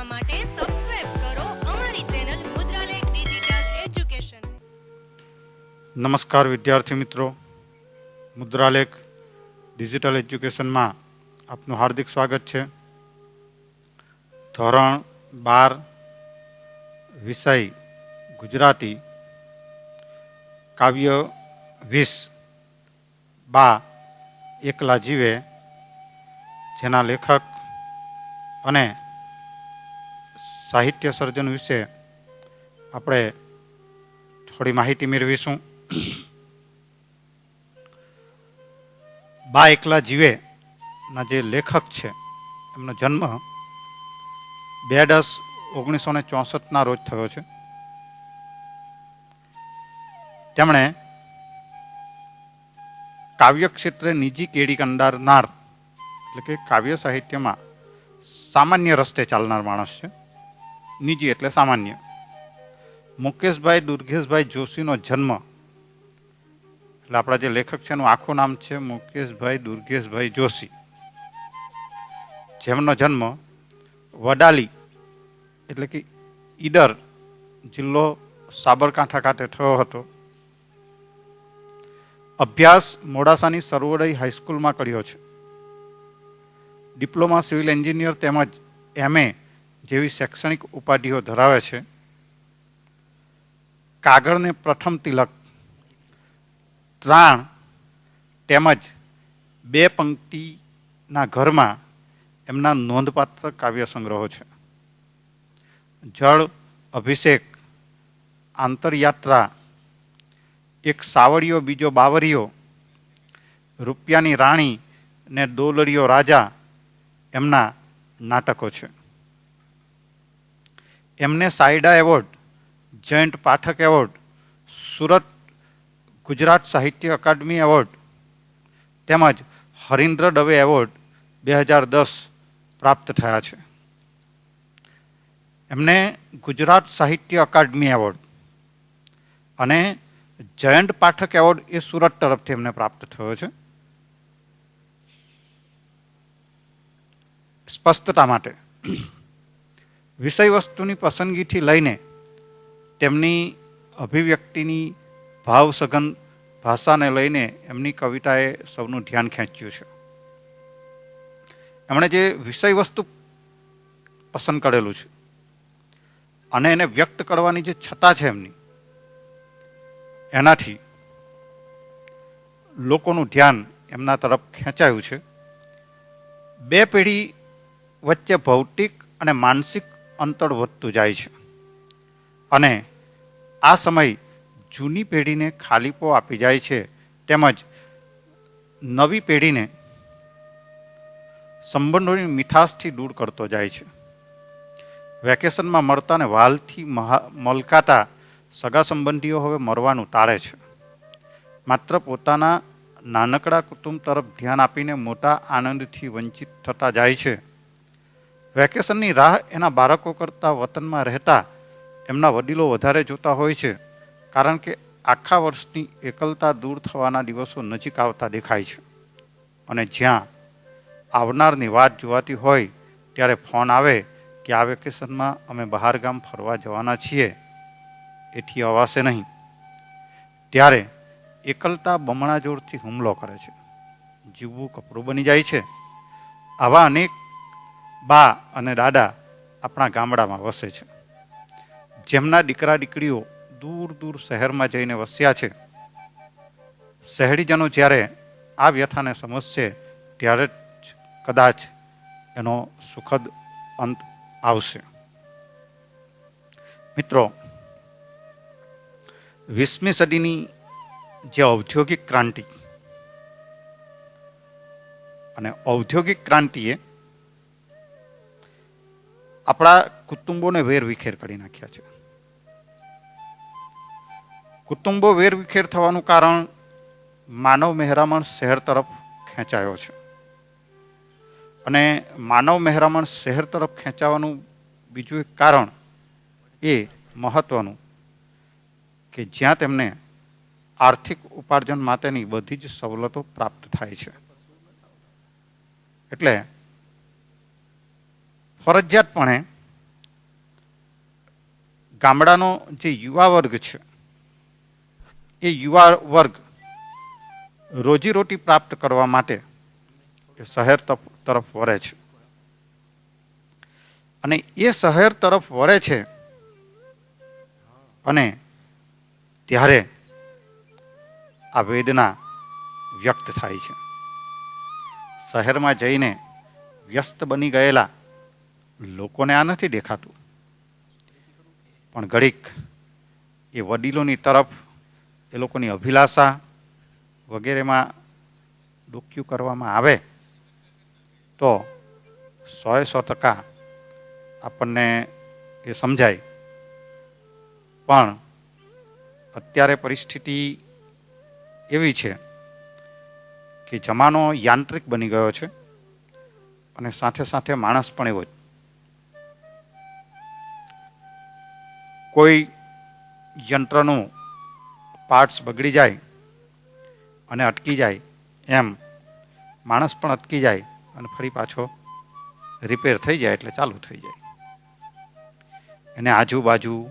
જોવા માટે સબસ્ક્રાઇબ કરો અમારી ચેનલ મુદ્રાલેખ ડિજિટલ એજ્યુકેશન નમસ્કાર વિદ્યાર્થી મિત્રો. મુદ્રાલેખ ડિજિટલ એજ્યુકેશનમાં આપનું હાર્દિક સ્વાગત છે. ધોરણ બાર વિષય ગુજરાતી કાવ્ય વીસ બા એકલા જીવે જેના લેખક અને સાહિત્ય સર્જન વિશે આપણે થોડી માહિતી મેળવીશું. બા એકલા જીવે ના જે લેખક છે, એમનો જન્મ બે દસ ઓગણીસો ને ચોસઠના રોજ થયો છે. તેમણે કાવ્ય ક્ષેત્રે નિજી કેડી કંડારનાર, એટલે કે કાવ્ય સાહિત્યમાં સામાન્ય રસ્તે ચાલનાર માણસ છે. નિજી એટલે સામાન્ય. મુકેશભાઈ, દુર્ગેશભાઈ જોશીનો જન્મ. એટલે આપણા જે લેખક છે એનું આખું નામ છે મુકેશભાઈ દુર્ગેશભાઈ જોશી. જેમનો જન્મ વડાલી એટલે કે ઈદર જિલ્લો સાબરકાંઠા ખાતે થયો હતો. અભ્યાસ મોડાસાની સર્વોદય હાઈસ્કૂલમાં કર્યો છે. ડિપ્લોમા સિવિલ એન્જિનિયર તેમજ એમએ જેવી શૈક્ષણિક ઉપાધિઓ ધરાવે છે, કાગળને પ્રથમ તિલક, ત્રાણ તેમજ બે પંક્તિના ઘરમાં એમના નોંધપાત્ર કાવ્ય સંગ્રહો છે. જળ અભિષેક, આંતરયાત્રા, એક સાવડિયો બીજો બાવરિયો રૂપિયાની રાણી ને દોલડીયો રાજા એમના નાટકો છે. એમને સાયડા award, Jayant Pathak award, Surat Gujarat Sahitya Akademi award, તેમજ હરીન્દ્ર દવે એવોર્ડ બે હજાર દસ પ્રાપ્ત થયા છે. એમને ગુજરાત સાહિત્ય અકાદમી એવોર્ડ અને જયંત પાઠક એવોર્ડ એ સુરત તરફથી એમને પ્રાપ્ત થયો છે. સ્પષ્ટતા માટે વિષય વસ્તુની પસંદગીથી લઈને તેમની અભિવ્યક્તિની ભાવસઘન ભાષાને લઈને એમની કવિતાએ સૌનું ધ્યાન ખેંચ્યું છે. એમણે જે વિષય વસ્તુ પસંદ કરેલું છે અને એને વ્યક્ત કરવાની જે છટા છે એમની, એનાથી લોકોનું ધ્યાન એમના તરફ ખેંચાયું છે. બે પેઢી વચ્ચે ભૌતિક અને માનસિક અંતર વધતું જાય છે. અને આ સમય જૂની પેઢીને ખાલીપો આપી જાય છે. તેમજ નવી પેઢીને સંબંધોની મીઠાશથી દૂર કરતો જાય છે. વેકેશનમાં મળતા ને વાલથી મલકાતા સગા સંબંધીઓ હવે મરવાનું ટાળે છે. માત્ર પોતાના નાનકડા કુટુંબ તરફ ધ્યાન આપીને મોટા આનંદથી વંચિત થતા જાય છે. વેકેશનની રાહ એના બાળકો કરતાં વતનમાં રહેતા એમના વડીલો વધારે જોતા હોય છે, કારણ કે આખા વર્ષની એકલતા દૂર થવાના દિવસો નજીક આવતા દેખાય છે. અને જ્યાં આવનારની વાત જોવાતી હોય, ત્યારે ફોન આવે કે આ વેકેશનમાં અમે બહાર ગામ ફરવા જવાના છીએ. એથી અવાશે નહીં. ત્યારે એકલતા બમણા જોરથી હુમલો કરે છે. જીવવું કપરું બની જાય છે. આવા અનેક બા અને દાદા આપણા ગામડામાં વસે છે. જેમના દીકરા દીકરીઓ દૂર દૂર શહેરમાં જઈને વસ્યા છે. શહેરીજનો જ્યારે આ વ્યથાને સમજશે ત્યારે જ કદાચ એનો સુખદ અંત આવશે. મિત્રો, વીસમી સદીની જે ઔદ્યોગિક ક્રાંતિ અને ઔદ્યોગિક ક્રાંતિએ આપણા કુટુંબોને વેરવિખેર કરી નાખ્યા છે. કુટુંબો વેરવિખેર થવાનું કારણ માનવ મહેરામણ શહેર તરફ ખેંચાયો છે. અને માનવ મહેરામણ શહેર તરફ ખેંચાવાનું બીજું એક કારણ એ મહત્વનું કે જ્યાં તેમને આર્થિક ઉપાર્જન માટેની બધી જ સવલતો પ્રાપ્ત થાય છે. એટલે ફરજિયાતપણે ગામડાનો જે યુવા વર્ગ છે, એ યુવા વર્ગ રોજીરોટી પ્રાપ્ત કરવા માટે શહેર તરફ વળે છે. અને એ શહેર તરફ વળે છે અને ત્યારે આ વેદના વ્યક્ત થાય છે. શહેરમાં જઈને વ્યસ્ત બની ગયેલા લોકોને આ નથી દેખાતું. પણ ઘડીક એ વડીલોની તરફ, એ લોકોની અભિલાષા વગેરેમાં ડોક્યુ કરવામાં આવે તો સોએ સો ટકા આપણને એ સમજાય. પણ અત્યારે પરિસ્થિતિ એવી છે કે જમાનો યાંત્રિક બની ગયો છે અને સાથે સાથે માણસ પણ એવો જ. કોઈ યંત્રનું પાર્ટ્સ બગડી જાય અને અટકી જાય એમ, માણસ પણ અટકી જાય અને ફરી પાછો રિપેર થઈ જાય એટલે ચાલુ થઈ જાય. એને આજુબાજુ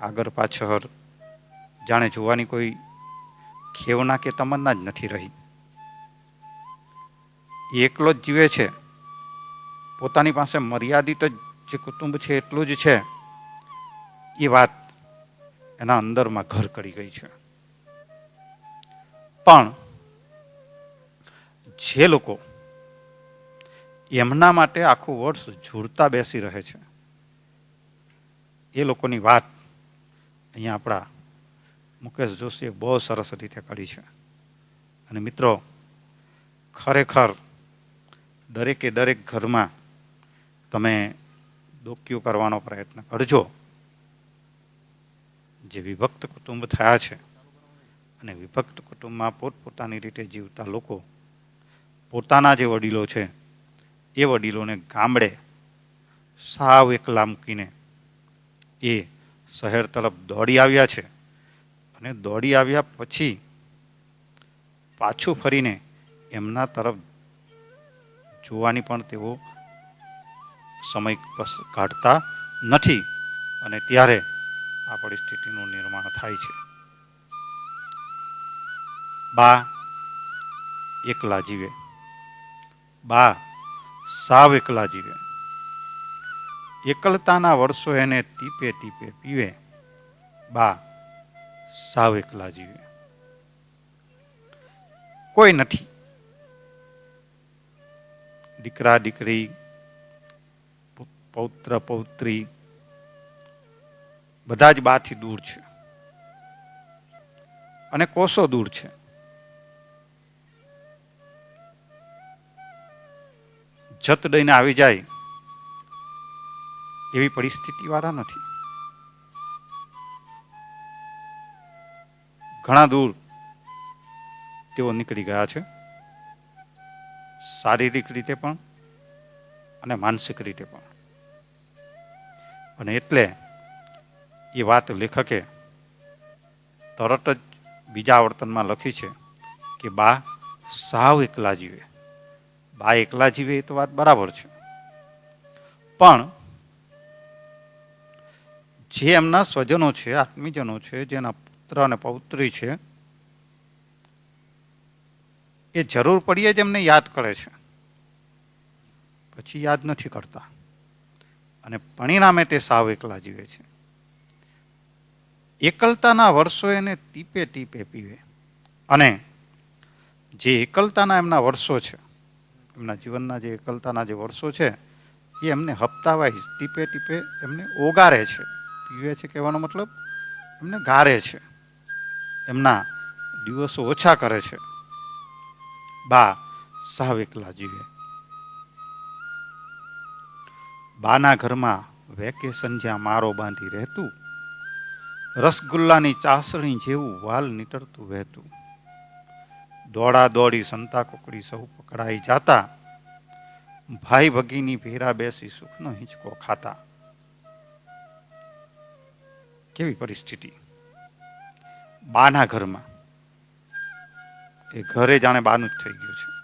આગળ પાછળ જાણે જોવાની કોઈ ખેવના કે તમન્ના જ નથી રહી. એકલો જ જીવે છે. પોતાની પાસે મર્યાદિત જ જે કુટુંબ છે એટલું જ છે એ વાત એના અંદરમાં ઘર કરી ગઈ છે. પણ જે લોકો એમના માટે આખું વર્ષ ઝૂરતા બેસી રહે છે, એ લોકોની વાત અહીંયા આપણા મુકેશ જોશીએ બહુ સરસ રીતે કરી છે. અને મિત્રો, ખરેખર દરેકે દરેક ઘરમાં તમે દોક્યું કરવાનો પ્રયત્ન કરજો. જે વિભક્ત કુટુંબ થયા છે અને વિભક્ત કુટુંબમાં પોતપોતાની રીતે જીવતા લોકો પોતાના જે વડીલો છે, એ વડીલોને ગામડે સાવ એકલા મૂકીને એ શહેર તરફ દોડી આવ્યા છે અને દોડી આવ્યા પછી પાછું ફરીને એમના તરફ જોવાની પણ તેઓ સમય કાઢતા નથી અને ત્યારે આ પરિસ્થિતિનું નિર્માણ થાય છે. બા એકલા જીવે. બા સાવ એકલા જીવે. એકલતાના વર્ષો એને ટીપે ટીપે પીવે. બા સાવ એકલા જીવે. કોઈ નથી. દીકરા દીકરી, પૌત્ર પૌત્રી બધા જ બાથી દૂર છે. અને કોસો દૂર છે. જત દઈને આવી જાય એવી પરિસ્થિતિ વાળા નથી. ઘણા દૂર તેઓ નીકળી ગયા છે. શારીરિક રીતે પણ અને માનસિક રીતે પણ. અને એટલે એ વાત લેખકે તરત જ બીજા આવર્તનમાં લખી છે કે, બા, સાવ એકલા જીવે. બા, એકલા જીવે એ તો વાત બરાબર છે. પણ જે એમના સ્વજનો છે, આત્મીજનો છે જેના પુત્ર અને પૌત્રી છે, એ જરૂર પડીએ જ એમને યાદ કરે છે. પછી યાદ નથી કરતા. અને પરિણામે તે સાવ એકલા જીવે છે. એકલતાના વર્ષો એને ટીપે ટીપે પીવે. અને જે એકલતાના એમના વર્ષો છે, એમના જીવનના જે એકલતાના જે વર્ષો છે, એ એમને હપ્તા ટીપે ટીપે એમને ઓગારે છે. પીવે છે કહેવાનો મતલબ? એમને ગારે છે. એમના દિવસો ઓછા કરે છે. બા સાવ એકલા જીવે. બાના ઘરમાં વેકેશન જ્યાં મારો બાંધી રહેતું રસગુલ્લાની ચાસણી જેવું વાલ નીતરતું વહેતું. દોડા દોડી સંતા કોકડી સૌ પકડાઈ જાતા. ભાઈ ભગીની ભેરા બેસી સુખનો હિંચકો ખાતા. કેવી પરિસ્થિતિ? બાના ઘરમાં. એ ઘરે જાણે બાનું જ થઈ ગયું છે.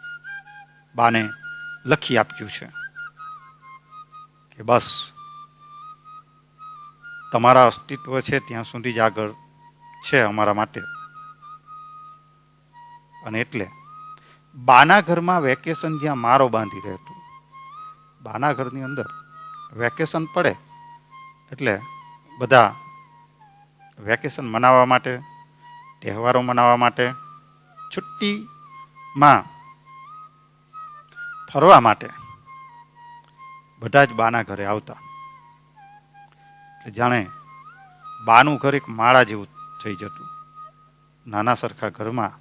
બાને લખી આપ્યું છે કે બસ તમારા અસ્તિત્વ છે ત્યાં સુધી જ આગળ છે અમારા માટે. અને એટલે બાના ઘરમાં વેકેશન જ્યાં મારો બાંધી રહેતું બાના ઘરની અંદર વેકેશન પડે એટલે બધા વેકેશન મનાવવા માટે, તહેવારો મનાવવા માટે, છુટ્ટીમાં ફરવા માટે બધા જ બાના ઘરે આવતા. જાણે બાનું ઘર એક માળા જેવું થઈ જતું. નાના સરખા ઘરમાં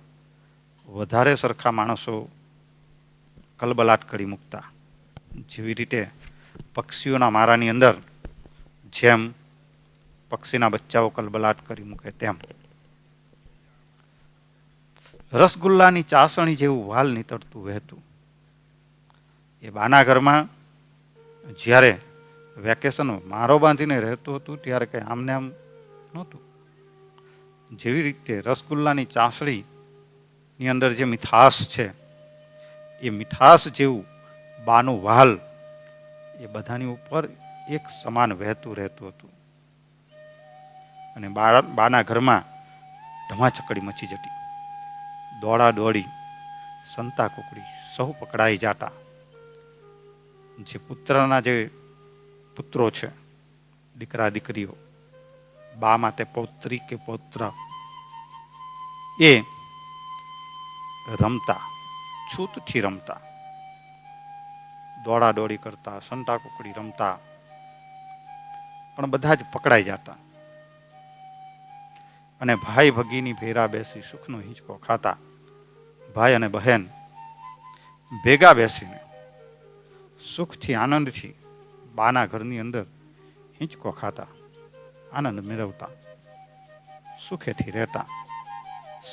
વધારે સરખા માણસો કલબલાટ કરી મૂકતા. જેવી રીતે પક્ષીઓના મારાની અંદર જેમ પક્ષીના બચ્ચાઓ કલબલાટ કરી મૂકે તેમ. રસગુલ્લાની ચાસણી જેવું વાલ નીતરતું વહેતું. એ બાના ઘરમાં જ્યારે વેકેશન મારો બાંધીને રહેતું હતું ત્યારે કંઈ આમને આમ નહોતું. જેવી રીતે રસગુલ્લાની ચાસણીની અંદર જે મીઠાશ છે, એ મીઠાશ જેવું બાનું વાલ એ બધાની ઉપર એક સમાન વહેતું રહેતું હતું. અને બાના ઘરમાં ધમાચકડી મચી જતી. દોડા દોડી સંતા કુકડી સહુ પકડાઈ જાતા. જે પુત્રના જે પુત્રો છે, દીકરા, દીકરીઓ. બા માટે પૌત્રી કે પૌત્ર. એ રમતા, છૂતથી રમતા. દોડા દોડી કરતા સંતા કુકડી રમતા. પણ બધા જ પકડાઈ જતા. અને ભાઈ ભગીની ભેરા બેસી સુખનો હિંચકો ખાતા. ભાઈ અને બહેન ભેગા બેસીને સુખથી, આનંદથી બાના ઘરની અંદર હિંચકો ખાતા, આનંદ મેળવતા, સુખેથી રહેતા,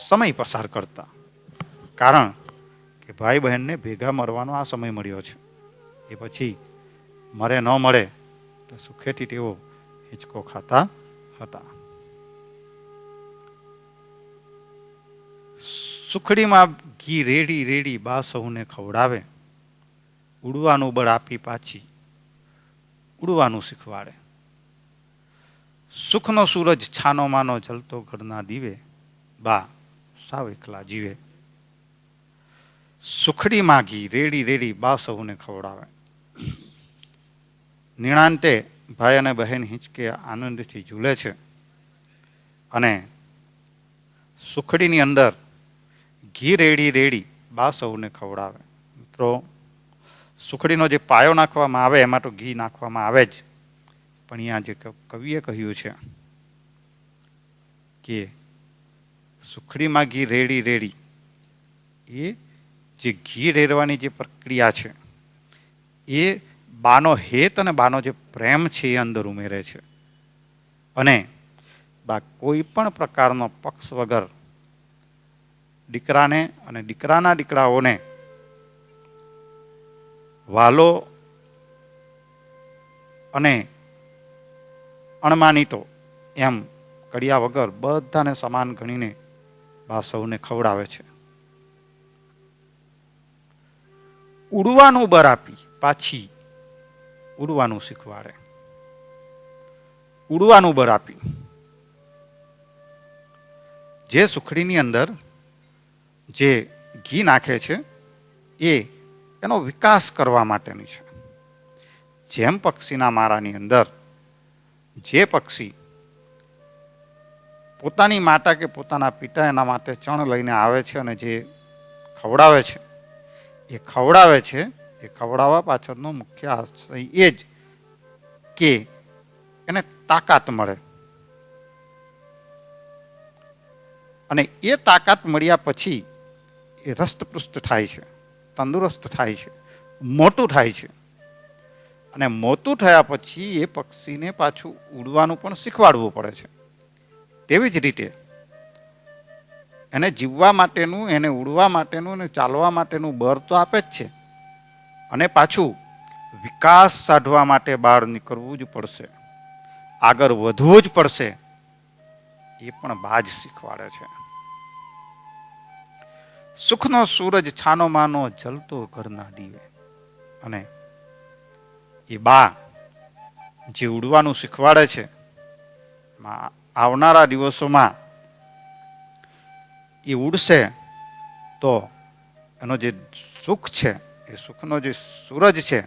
સમય પસાર કરતા. કારણ કે ભાઈ બહેનને ભેગા મરવાનો આ સમય મળ્યો છે. એ પછી મરે ન મળે તો સુખેથી તેઓ હિંચકો ખાતા હતા. સુખડીમાં ઘી રેડી રેડી બા સૌને ખવડાવે, ઉડવાનું બળ આપી પાછી ઉડવાનું શીખવાડે. સુખનો સૂરજ છાનો માનો જલતો ઘરના દીવે, બા સાવ એકલા જીવે. સુખડી ઘી રેડી રેડી બા સૌને ખવડાવે. નિણાંતે ભાઈ અને બહેન હિંચકે આનંદથી ઝૂલે છે અને સુખડીની અંદર ઘી રેડી રેડી બા સૌને ખવડાવે. મિત્રો સુખડીનો જે પાયો નાખવામાં આવે, એમાં તો ઘી નાખવામાં આવે જ. પણ અહીંયા જે કવિએ કહ્યું છે કે સુખડીમાં ઘી રેડી રેડી, એ જે ઘી રેડવાની જે પ્રક્રિયા છે, એ બાનો હેત અને બાનો જે પ્રેમ છે એ અંદર ઉમેરે છે. અને બા, કોઈ પણ પ્રકારનો પક્ષ વગર દીકરાને અને દીકરાના દીકરાઓને વાલો અને અણમાનીતો એમ કર્યા વગર બધાને સમાન ગણીને બા સૌને ખવડાવે છે. ઉડવાનું બર આપી પાછી ઉડવાનું શીખવાડે. ઉડવાનું બર આપી. જે સુખડીની અંદર જે ઘી નાખે છે, એ એનો વિકાસ કરવા માટેની છે. જેમ પક્ષીના મારાની અંદર, જે પક્ષી પોતાની માતા કે પોતાના પિતા એના માટે ચણ લઈને આવે છે અને જે ખવડાવે છે, એ ખવડાવે છે, એ ખવડાવવા પાછળનો મુખ્ય આશય એ જ કે એને તાકાત મળે. અને એ તાકાત મળ્યા પછી એ રસ્તપૃષ્ટ થાય છે. તંદુરસ્ત થાય છે, મોટું થાય છે. અને મોટું થયા પછી એ પક્ષીને પાછું ઉડવાનું પણ શીખવાડવું પડે છે. તેવી જ રીતે એને જીવવા માટેનું, એને ઉડવા માટેનું અને ચાલવા માટેનું બળ તો આપે જ છે. અને પાછું વિકાસ સાધવા માટે બહાર નીકળવું જ પડશે. આગળ વધવું જ પડશે. એ પણ બાજ શીખવાડે છે. સુખનો સૂરજ છાનો માનો જલતો ઘરના દીવે. અને એ બા જે ઉડવાનું શીખવાડે છે આવનારા દિવસોમાં એ ઉડશે તો એનો જે સુખ છે, એ સુખનો જે સૂરજ છે,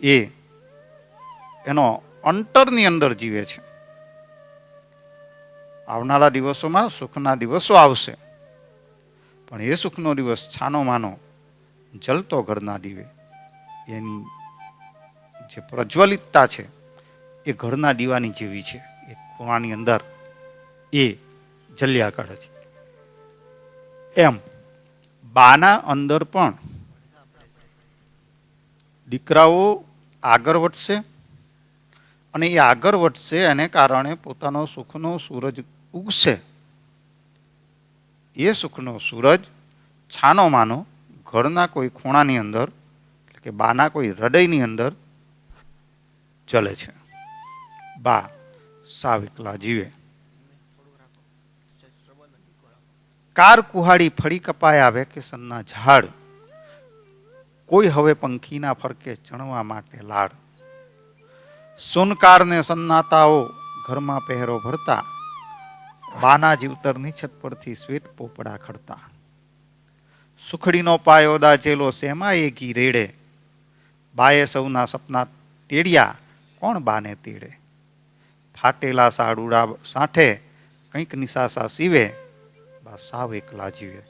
એ એનો અંતરની અંદર જીવે છે. આવનારા દિવસોમાં સુખના દિવસો આવશે. પણ એ સુખનો દિવસ છાનો માનો જલતો ઘરના દીવે. એની જે પ્રજ્વલિતતા છે એ ઘરના દીવાની જેવી છે. એ ખૂણાની અંદર એ જલ્યા કરે છે. એમ બાના અંદર પણ દીકરાઓ આગળ વધશે અને એ આગળ વધશે એને કારણે પોતાનો સુખનો સૂરજ ઉગશે. એ સુખનો સૂરજ છાનો માનો, ઘરના કોઈ ખૂણાની અંદર, એટલે કે બાના કોઈ હૃદયની અંદર ચલે છે. બા, સાવ એકલા જીવે. કાર કુહાડી ફળી કપાયા વેકેશનના ઝાડ. કોઈ હવે પંખીના ફરકે ચણવા માટે લાડ. સુનકારને સન્નાતાઓ ઘરમાં પહેરો ભરતા. બાના જીવતરની છત પરથી શ્વેત પોપડા ખડતા. સુખડીનો પાયો દાજેલો સેમા એ રેડે. બાએ સૌના સપના તેડ્યા, કોણ બાને તેડે? ફાટેલા સાડુડા સાંઠે કંઈક નિશાસા સીવે, બા સાવ એકલા જીવે.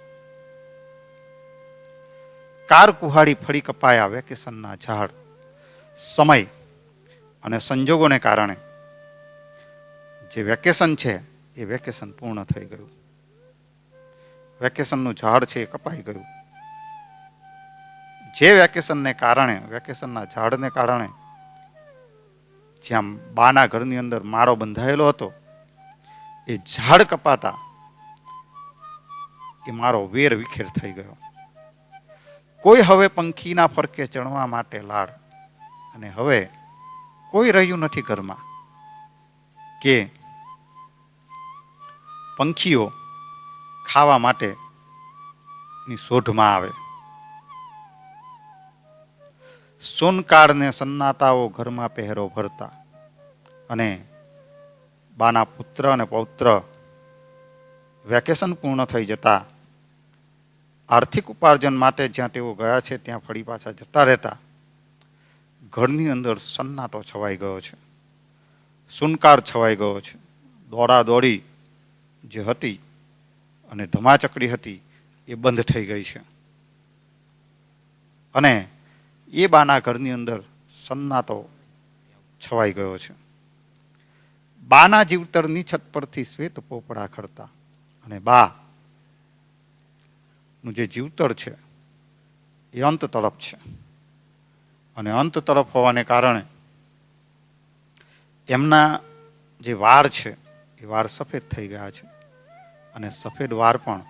કાર કુહાડી ફળી કપાયા વેકેશનના ઝાડ. સમય અને સંજોગોને કારણે. જે વેકેશન છે એ વેકેશન પૂર્ણ થઈ ગયું. વેકેશનનું ઝાડ છે એ કપાઈ ગયું. જે વેકેશનને કારણે, વેકેશનના ઝાડને કારણે જ્યાં બાના ઘરની અંદર માળો બંધાયેલો હતો, એ ઝાડ કપાતા એ મારો વેર વિખેર થઈ ગયો. કોઈ હવે પંખીના ફરકે ચણવા માટે લાડ. અને હવે કોઈ રહ્યું નથી ઘરમાં. કે પંખીઓ ખાવા માટે ની શોધમાં આવે. સોનકાળને સન્નાટાઓ ઘરમાં પહેરો ભરતા અને બાના પુત્ર અને પૌત્ર વેકેશન પૂર્ણ થઈ જતા આર્થિક ઉપાર્જન માટે જ્યાં તેઓ ગયા છે, ત્યાં ફરી પાછા જતા રહેતા ઘરની અંદર સન્નાટો છવાઈ ગયો છે. સુનકાર છવાઈ ગયો છે. દોડા દોડી જે હતી અને ધમાચકડી હતી, એ બંધ થઈ ગઈ છે. અને એ બાના ઘરની અંદર સન્નાટો છવાઈ ગયો છે. બાના જીવતરની છત પરથી શ્વેત પોપડા ખડતા અને બા નું જે જીવતર છે, એ અંત તરફ છે. અને અંત તરફ હોવાને કારણે એમના જે વાર છે એ વાળ સફેદ થઈ ગયા છે અને સફેદ વાર પણ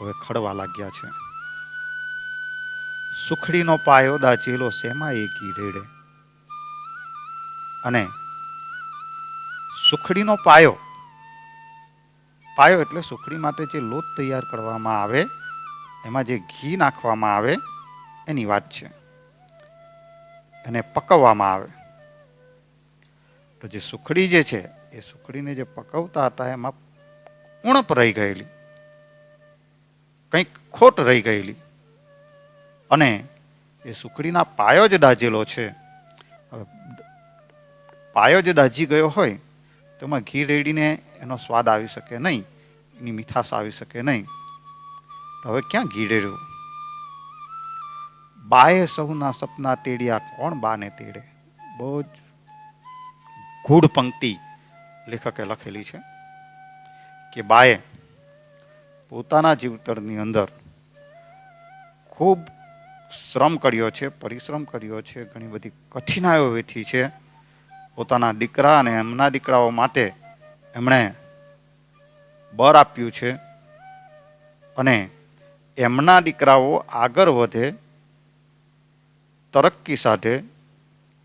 હવે ખડવા લાગ્યા છે. સુખડીનો પાયો દાચેલો શેમાં એકી રેડે. અને સુખડીનો પાયો પાયો એટલે સુખડી માટે જે લોટ તૈયાર કરવામાં આવે, એમાં જે ઘી નાખવામાં આવે, એની વાત છે. એને પકવવામાં આવે. તો જે સુખડી જે છે એ સુખડીને જે પકવતા હતા એમાં ઉણપ રહી ગયેલી. કંઈક ખોટ રહી ગયેલી. અને એ સુખડીના પાયો જ દાજેલો છે. હવે પાયો જે દાજી ગયો હોય તો એમાં ઘી રેડીને એનો સ્વાદ આવી શકે નહીં. એની મીઠાશ આવી શકે નહીં. હવે ક્યાં ઘી રેડ્યું? બાએ સૌના સપના તેડ્યા કોણ બાને તેડે? બહુ જ ગૂઢ પંક્તિ. લેખકે લખેલી છે કે બાએ પોતાના જીવતરની અંદર ખૂબ શ્રમ કર્યો છે, પરિશ્રમ કર્યો છે, ઘણી બધી કઠિનાઈઓ વેઠી છે. પોતાના દીકરા અને એમના દીકરાઓ માટે એમણે બર આપ્યું છે અને એમના દીકરાઓ આગળ વધે, તરક્કી સાથે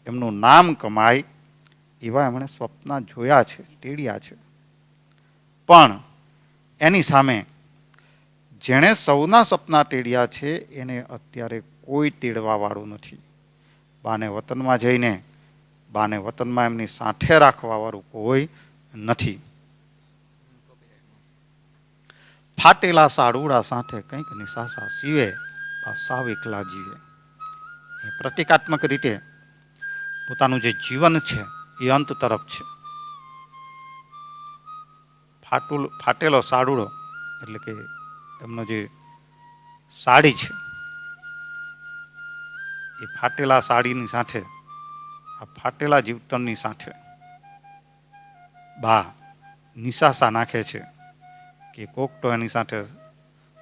એમનું નામ કમાય એવા એમણે સ્વપ્ન જોયા છે, તેડ્યા છે. પણ એની સામે જેણે સૌના સપના તેડ્યા છે, એને અત્યારે કોઈ ટેડવાવાળું નથી. બાને વતનમાં જઈને, બાને વતનમાં એમની સાંઠે રાખવાવાળું કોઈ નથી. ફાટેલા સાડુડા સાથે કંઈક નિશાસા સીવે આ સાવ એકલા જીવે. એ પ્રતિકાત્મક રીતે પોતાનું જે જીવન છે એ અંત તરફ છે. ફાટુલ, ફાટેલો સાડુડો, એટલે કે એમનો જે સાડી છે, એ ફાટેલા સાડીની સાથે, આ ફાટેલા જીવતનની સાથે બા નિશાસા નાખે છે કે કોક તો એની સાથે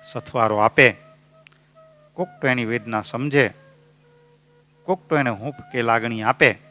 સથવારો આપે, કોક તો એની વેદના સમજે, કોક તો એને હૂંફ કે લાગણી આપે